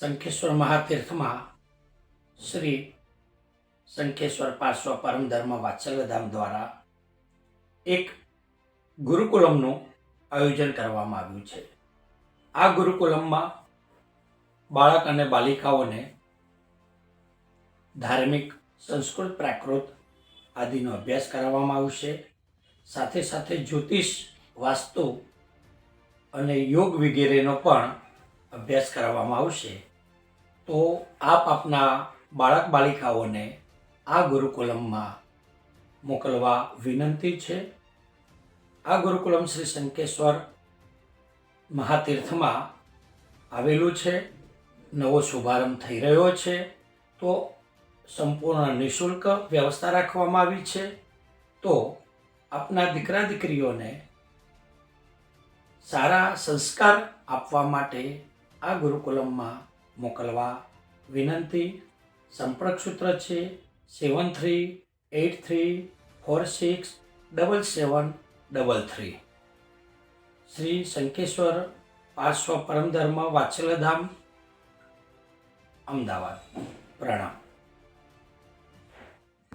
શંખેશ્વર મહાતીર્થમાં શ્રી શંખેશ્વર પાર્શ્વ પરમ ધર્મ વાત્સલ્યધામ દ્વારા એક ગુરુકુલમનું આયોજન કરવામાં આવ્યું છે. આ ગુરુકુલમમાં બાળક અને બાલિકાઓને ધાર્મિક, સંસ્કૃત, પ્રાકૃત આદિનો અભ્યાસ કરાવવામાં આવશે. સાથે સાથે જ્યોતિષ વાસ્તુ અને યોગ વગેરેનો પણ અભ્યાસ કરાવવામાં આવશે, તો આપ આપના બાળક બાલિકાઓને આ ગુરુકુલમમાં મોકલવા વિનંતી છે. આ ગુરુકુલમ શ્રી શંકેશ્વર મહાતીર્થમાં આવેલું છે. નવો શુભારંભ થઈ રહ્યો છે, તો સંપૂર્ણ નિઃશુલ્ક વ્યવસ્થા રાખવામાં આવી છે. તો આપના દીકરા દીકરીઓને સારા સંસ્કાર આપવા માટે આ ગુરુકુલમમાં મોકલવા વિનંતી, સંપર્ક સૂત્ર છે seven three eight three four six double seven double three Shri Shankheshwar Parshwa Paramdharm Vatsalyadham, Ahmedabad.